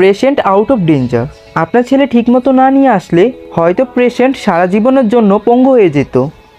Patient out of danger আপনার ছেলে ঠিকমতো না নিয়ে আসলে হয়তো পেশেন্ট সারা জীবনের জন্য পঙ্গু হয়ে যেত।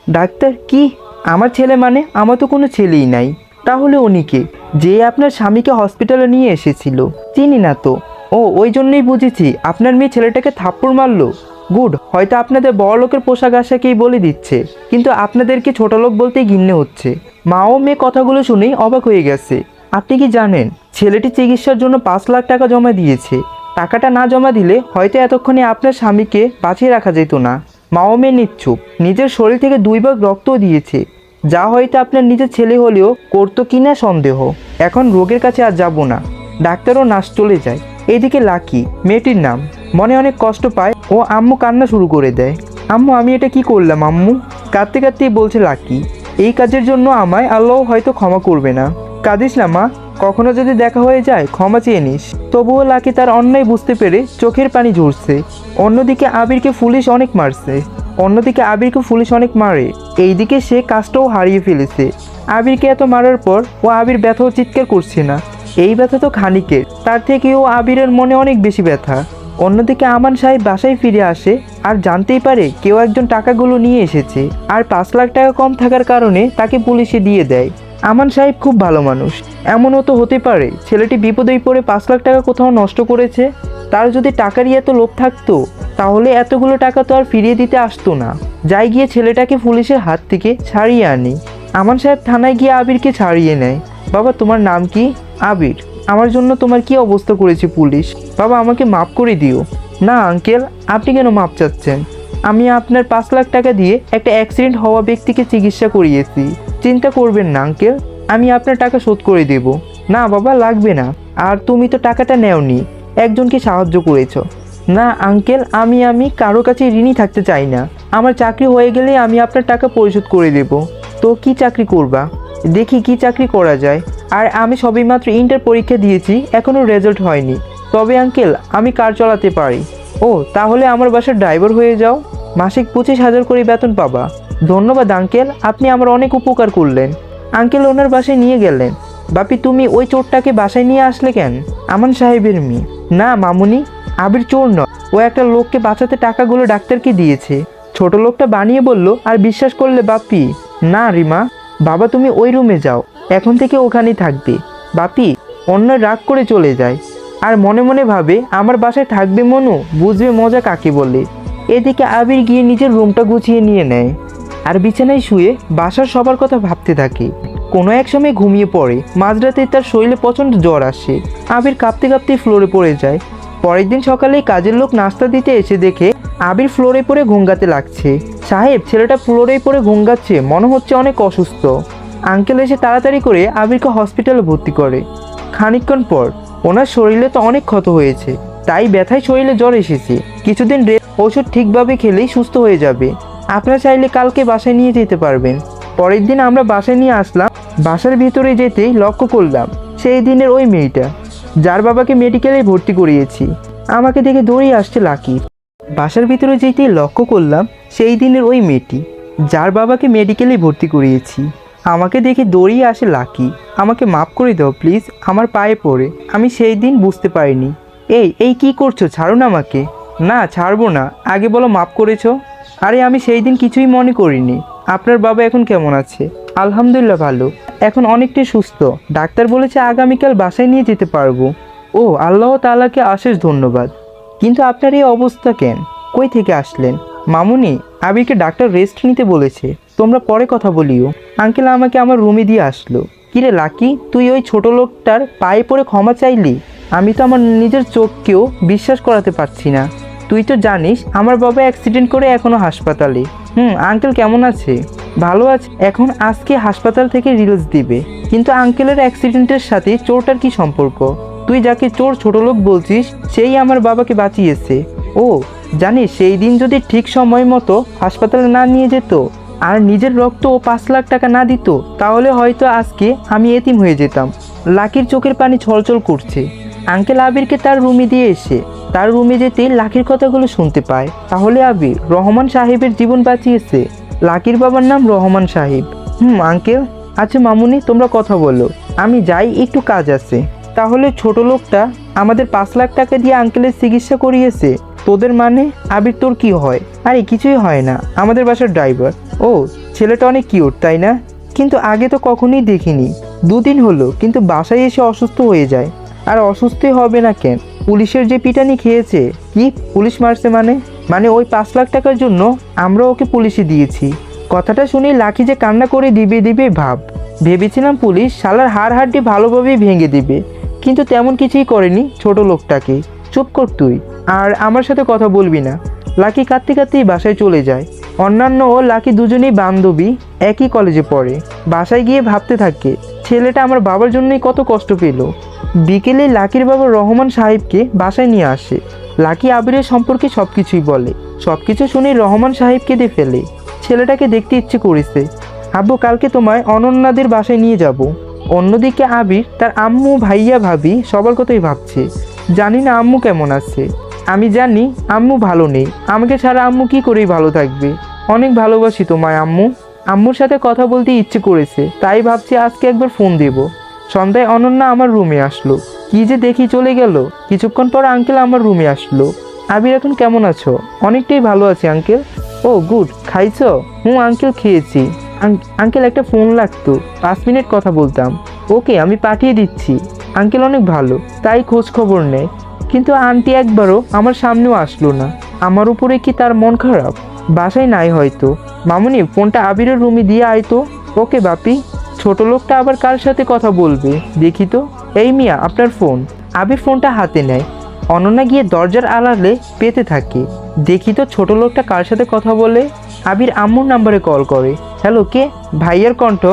ডাক্তার, কি? আমার ছেলে মানে আমার তো কোনো ছেলেই নাই। তাহলে উনিকে যে আপনার স্বামীকে হসপিটালে নিয়ে এসেছিল। চিনি না তো। ও, ওই জন্যই বুঝেছি, আপনার মেয়ে ছেলেটাকে থাপ্পড় মারলো। গুড, হয়তো আপনাদের বড় লোকের পোশাক আশাকেই বলে দিচ্ছে। কিন্তু আপনাদেরকে ছোট লোক বলতেই ঘিন্নে হচ্ছে। মা ও মেয়ে কথাগুলো শুনেই অবাক হয়ে গেছে। আপনি কি জানেন, ছেলেটি চিকিৎসার জন্য পাঁচ লাখ টাকা জমা দিয়েছে। টাকাটা না জমা দিলে হয়তো এতক্ষণে আপনার স্বামীকে বাঁচিয়ে রাখা যেত না। মা ও মেয়ে নিচ্ছুক। নিজের শরীর থেকে দুই ভাগ রক্তও দিয়েছে। যা হয়তো আপনার নিজের ছেলে হলেও করতো কি না সন্দেহ। এখন রোগের কাছে আর যাব না। ডাক্তারও নার্স চলে যায়। এদিকে লাকি, মেয়েটির নাম। মনে অনেক কষ্ট পায়। ও আম্মু কান্না শুরু করে দেয়। আম্মু, আমি এটা কি করলাম আম্মু? কাঁদতে কাঁদতেই বলছে লাকি। এই কাজের জন্য আমায় আল্লাহ হয়তো ক্ষমা করবে না। কাঁদিস না, মা। কখনো যদি দেখা হয়ে যায়, ক্ষমা চেয়ে নিস। তবুও লাকি তার অন্যায় বুঝতে পেরে চোখের পানি ঝরছে। অন্যদিকে আবিরকে পুলিশ অনেক মারছে। অন্যদিকে আবিরকে পুলিশ অনেক মারে। এইদিকে সে কাজটাও হারিয়ে ফেলেছে। আবিরকে এত মারার পর ও আবির ব্যথাও চিৎকার করছে না। এই ব্যথা তো খানিকের। তার থেকেও আবিরের মনে অনেক বেশি ব্যথা। অন্যদিকে আমান সাহেব বাসায় ফিরে আসে আর জানতেই পারে কেউ একজন টাকাগুলো নিয়ে এসেছে। আর পাঁচ লাখ টাকা কম থাকার কারণে তাকে পুলিশে দিয়ে দেয়। আমান সাহেব খুব ভালো মানুষ। এমনও তো হতে পারে, ছেলেটি বিপদেই পড়ে পাঁচ লাখ টাকা কোথাও নষ্ট করেছে। তার যদি টাকারই এত লোভ থাকতো, তাহলে এতগুলো টাকা তো আর ফিরিয়ে দিতে আসতো না। যাই গিয়ে ছেলেটাকে পুলিশের হাত থেকে ছাড়িয়ে আনি। আমান সাহেব থানায় গিয়ে আবিরকে ছাড়িয়ে নেয়। বাবা, তোমার নাম কি? আবির। আমার জন্য তোমার কি অবস্থা করেছে পুলিশ? বাবা, আমাকে মাফ করে দিও। না, আঙ্কেল, আপনি কেন মাপ চাচ্ছেন? আমি আপনার পাঁচ লাখ টাকা দিয়ে একটা অ্যাক্সিডেন্ট হওয়া ব্যক্তিকে চিকিৎসা করিয়েছি। চিন্তা করবেন না, আঙ্কেল। আমি আপনার টাকা শোধ করে দেব। না, বাবা, লাগবে না। আর তুমি তো টাকাটা নেওনি। একজনকে সাহায্য করেছ। না, আঙ্কেল, আমি আমি কারও কাছে ঋণই থাকতে চাই না। আমার চাকরি হয়ে গেলে আমি আপনার টাকা পরিশোধ করে দেব। তো কি চাকরি করবা? দেখি কি চাকরি করা যায়। আর আমি সবেমাত্র ইন্টার পরীক্ষা দিয়েছি, এখনও রেজাল্ট হয়নি। তবে, আঙ্কেল, আমি কার চালাতে পারি? ও, তাহলে আমার বাসার ড্রাইভার হয়ে যাও। মাসিক পঁচিশ হাজার করে বেতন পাবা। ধন্যবাদ, আঙ্কেল। আপনি আমার অনেক উপকার করলেন। আঙ্কেল ওনার বাসায় নিয়ে গেলেন। বাপি, তুমি ওই চোরটাকে বাসায় নিয়ে আসলে কেন? আমান সাহেবের মেয়ে। না, মামুনি, আবির চোর নয়। ও একটা লোককে বাঁচাতে টাকাগুলো ডাক্তারকে দিয়েছে। ছোট লোকটা বানিয়ে বলল, আর বিশ্বাস করলে বাপি? না রিমা, বাবা, তুমি ওই রুমে যাও। এখন থেকে ওখানেই থাকবে। বাপি, অন্য রাগ করে চলে যায়। আর মনে মনে ভাবে, আমার বাসায় থাকবে মনু, বুঝবে মজা কাকে বলে? এদিকে আবির গিয়ে নিজের রুমটা গুছিয়ে নিয়ে নেয়। আর বিছানায় শুয়ে বাসার সবার কথা ভাবতে থাকে। কোনো এক সময় ঘুমিয়ে পড়ে, মাঝরাতে তার শরীরে প্রচণ্ড জ্বর আসে। আবির কাঁপতে কাঁপতে ফ্লোরে পড়ে যায়। পরের দিন সকালে কাজের লোক নাস্তা দিতে এসে দেখে আবির ফ্লোরে পড়ে ঘুঙ্গাতে লাগছে। সাহেব, ছেলেটা ফ্লোরে পড়ে ঘুঙ্গাচ্ছে মনে হচ্ছে অনেক অসুস্থ। আঙ্কেল এসে তাড়াতাড়ি করে আবিরকে হসপিটালে ভর্তি করে। খানিকক্ষণ পর ওনার শরীরে তো অনেক ক্ষত হয়েছে, তাই ব্যথায় শরীরে জ্বর এসেছে। কিছুদিন রে ওষুধ ঠিকভাবে খেলেই সুস্থ হয়ে যাবে। আপনারা চাইলে কালকে বাসায় নিয়ে যেতে পারবেন। পরের দিন আমরা বাসায় নিয়ে আসলাম, বাসার ভিতরে যেতেই লক্ষ্য করলাম সেই দিনের ওই মেয়েটা, যার বাবাকে মেডিকেলে ভর্তি করিয়েছি। আমাকে দেখে দৌড়িয়ে আসছে লাকি। বাসার ভিতরে যেতেই লক্ষ্য করলাম সেই দিনের ওই মেয়েটি, যার বাবাকে মেডিকেলে ভর্তি করিয়েছি। আমাকে দেখে দৌড়িয়ে আসে লাকি, আমাকে মাফ করে দাও প্লিজ আমার পায়ে পড়ে। আমি সেই দিন বুঝতে পারিনি। এই এই কি করছ? ছাড়ুন আমাকে। না, ছাড়বো না। আগে বলো, মাফ করেছ? আরে আমি সেই দিন কিছুই মনে করিনি। আপনার বাবা এখন কেমন আছে? আলহামদুলিল্লাহ ভালো। এখন অনেকটাই সুস্থ। ডাক্তার বলেছে আগামীকাল বাসায় নিয়ে যেতে পারব। ও, আল্লাহ তালাকে অশেষ ধন্যবাদ। কিন্তু আপনার এই অবস্থা কেন? কই থেকে আসলেন? মামুনি, আবিরকে ডাক্তার রেস্ট নিতে বলেছে। তোমরা পরে কথা বলিও। আঙ্কেল আমাকে আমার রুমে দিয়ে আসলো। কিরে লাকি, তুই ওই ছোট লোকটার পায়ে পড়ে ক্ষমা চাইলি? আমি তো আমার নিজের চোখকেও বিশ্বাস করাতে পারছি না। তুই তো জানিস, আমার বাবা অ্যাক্সিডেন্ট করে এখনও হাসপাতালে। হুম আঙ্কেল কেমন আছে? ভালো আছে। এখন আজকে হাসপাতাল থেকে রিলস দিবে। কিন্তু আঙ্কেলের অ্যাক্সিডেন্টের সাথে চোরটার কি সম্পর্ক? তুই যাকে চোর ছোট লোক বলছিস, সেই আমার বাবাকে বাঁচিয়েছে। ও, জানিস, সেই দিন যদি ঠিক সময় মতো হাসপাতালে না নিয়ে যেত আর নিজের রক্ত ও পাঁচ লাখ টাকা না দিত, তাহলে হয়তো আজকে আমি এতিম হয়ে যেতাম। লাকির চোখের পানি ছলছল করছে। আঙ্কেল আবিরকে তার রুমে দিয়ে এসে তার রুমে যেতে লাকির কথাগুলো শুনতে পায়। তাহলে আবির, রহমান সাহেবের জীবন বাঁচিয়েছে। লাকির বাবার নাম রহমান সাহেব। হুম, আঙ্কেল? আচ্ছা মামুনি, তোমরা কথা বলো। আমি যাই, একটু কাজ আছে। তাহলে ছোট লোকটা আমাদের পাঁচ লাখ টাকা দিয়ে আঙ্কেলের চিকিৎসা করিয়েছে। তোদের মানে? আবির, তোর কি হয়? আরে, কিছুই হয় না। আমাদের বাসার ড্রাইভার। ও, ছেলেটা অনেক কিউট, তাই না? কিন্তু আগে তো কখনোই দেখিনি। দুদিন হলো, কিন্তু বাসায় এসে অসুস্থ হয়ে যায়। আর অসুস্থই হবে না কেন? পুলিশের যে পিটানি খেয়েছে, কি পুলিশ মারছে মানে? মানে ওই পাঁচ লাখ টাকার জন্য আমরা ওকে পুলিশে দিয়েছি। কথাটা শুনে লাকি যে কান্না করে দিবে দিবে ভাব। ভেবেছিলাম পুলিশ শালার হাড় হাড্ডি ভালোভাবেই ভেঙে দিবে, কিন্তু তেমন কিছুই করেনি ছোট লোকটাকে। চুপ কর তুই, আর আমার সাথে কথা বলবি না। লাকি কাঁদতে কাঁদতেই বাসায় চলে যায়। অন্যান্য ও লাকি দুজনেই বান্ধবী, একই কলেজে পড়ে। বাসায় গিয়ে ভাবতে থাকে, ছেলেটা আমার বাবার জন্যই কত কষ্ট পেল। বিকেলে লাকির বাবা রহমান সাহেবকে বাসায় নিয়ে আসে। লাকি আবিরের সম্পর্কে সব কিছুই বলে। সব কিছু শুনে রহমান সাহেব কেঁদে ফেলে। ছেলেটাকে দেখতে ইচ্ছে করেছে। আব্বু, কালকে তোমায় অনন্যাদের বাসায় নিয়ে যাব। অন্যদিকে আবির তার আম্মু, ভাইয়া, ভাবি সবার কথাই ভাবছে। জানি না আম্মু কেমন আছে। আমি জানি আম্মু ভালো নেই। আমাকে ছাড়া আম্মু কি করেই ভালো থাকবে? অনেক ভালোবাসি তোমায় আম্মু। আম্মুর সাথে কথা বলতে ইচ্ছে করেছে। তাই ভাবছি আজকে একবার ফোন দেব। সন্ধ্যায় অনন্যা আমার রুমে আসলো। কি যে দেখি চলে গেল। কিছুক্ষণ পর আঙ্কেল আমার রুমে আসলো। আবির, এখন কেমন আছো? অনেকটাই ভালো আছি, আঙ্কেল। ও, গুড। খাইছো? হুম, আঙ্কেল, খেয়েছি। আঙ্কেল, একটা ফোন লাগতো। পাঁচ মিনিট কথা বলতাম। ওকে, আমি পাঠিয়ে দিচ্ছি। আঙ্কেল অনেক ভালো, তাই খোঁজ খবর নেয়। কিন্তু আন্টি একবারও আমার সামনেও আসলো না। আমার উপরে কি তার মন খারাপ? বাসায় নাই হয়তো। মামুনি, ফোনটা আবিরের রুমে দিয়ে আয় তো। ওকে, বাপি। ছোট লোকটা আবার কার সাথে কথা বলবে? দেখি তো। এই মিয়া, আপনার ফোন। আবির ফোনটা হাতে নেয়। অনন্যা গিয়ে দরজার আড়ালে পেতে থাকে। দেখি তো ছোট লোকটা কার সাথে কথা বলে? আবির আম্মুর নাম্বারে কল করে। হ্যালো, কে? ভাইয়ার কণ্ঠ।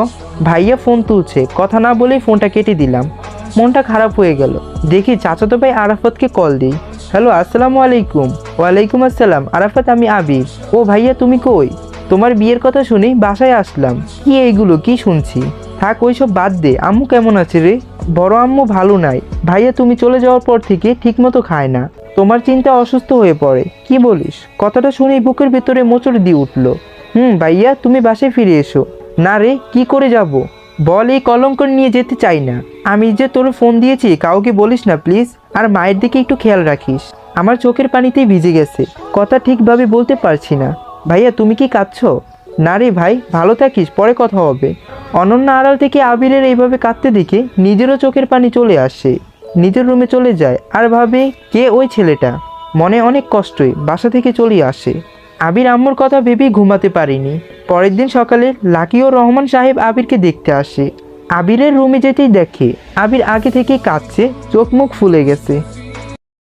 ভাইয়া ফোন তুলছে। কথা না বলেই ফোনটা কেটে দিলাম। মনটা খারাপ হয়ে গেল। দেখি চাচাতো ভাই আরাফাতকে কল দিই। হ্যালো, আসসালামু আলাইকুম। ওয়ালাইকুম আসসালাম। আরাফাত, আমি আবির। ও ভাইয়া, তুমি কই? তোমার বিয়ের কথা শুনেই বাসায় আসলাম। কি এইগুলো? কি শুনছি? থাক, ওইসব বাদ দে। আম্মু কেমন আছে রে? বড় আম্মু ভালো নাই। ভাইয়া, তুমি চলে যাওয়ার পর থেকে ঠিকমতো খায় না। তোমার চিন্তা অসুস্থ হয়ে পড়ে। কি বলিস? কথাটা শুনেই বুকের ভিতরে মোচড় দিয়ে উঠল। হুম, ভাইয়া, তুমি বাসায় ফিরে এসো। না রে, কি করে যাব? বল, এই কলঙ্ক নিয়ে যেতে চাই না। আমি যে তোর ফোন দিয়েছি, কাউকে বলিস না, প্লিজ। আর মায়ের দিকে একটু খেয়াল রাখিস। আমার চোখের পানিতেই ভিজে গেছে। কথা ঠিকভাবে বলতে পারছি না। ভাইয়া, তুমি কি কাঁদছো? না রে ভাই, ভালো থাকিস, পরে কথা হবে। অনন্য আড়াল থেকে আবিরের এইভাবে কাঁদতে দেখে নিজেরও চোখের পানি চলে আসে। নিজের রুমে চলে যায়। আর ভাবে, কে ওই ছেলেটা? মনে অনেক কষ্টই, বাসা থেকে চলে আসে। আবির আম্মুর কথা ভেবেই ঘুমাতে পারিনি। পরের দিন সকালে লাকি ও রহমান সাহেব আবিরকে দেখতে আসে। আবিরের রুমে যেতেই দেখে, আবির আগে থেকেই কাঁদছে, চোখ মুখ ফুলে গেছে।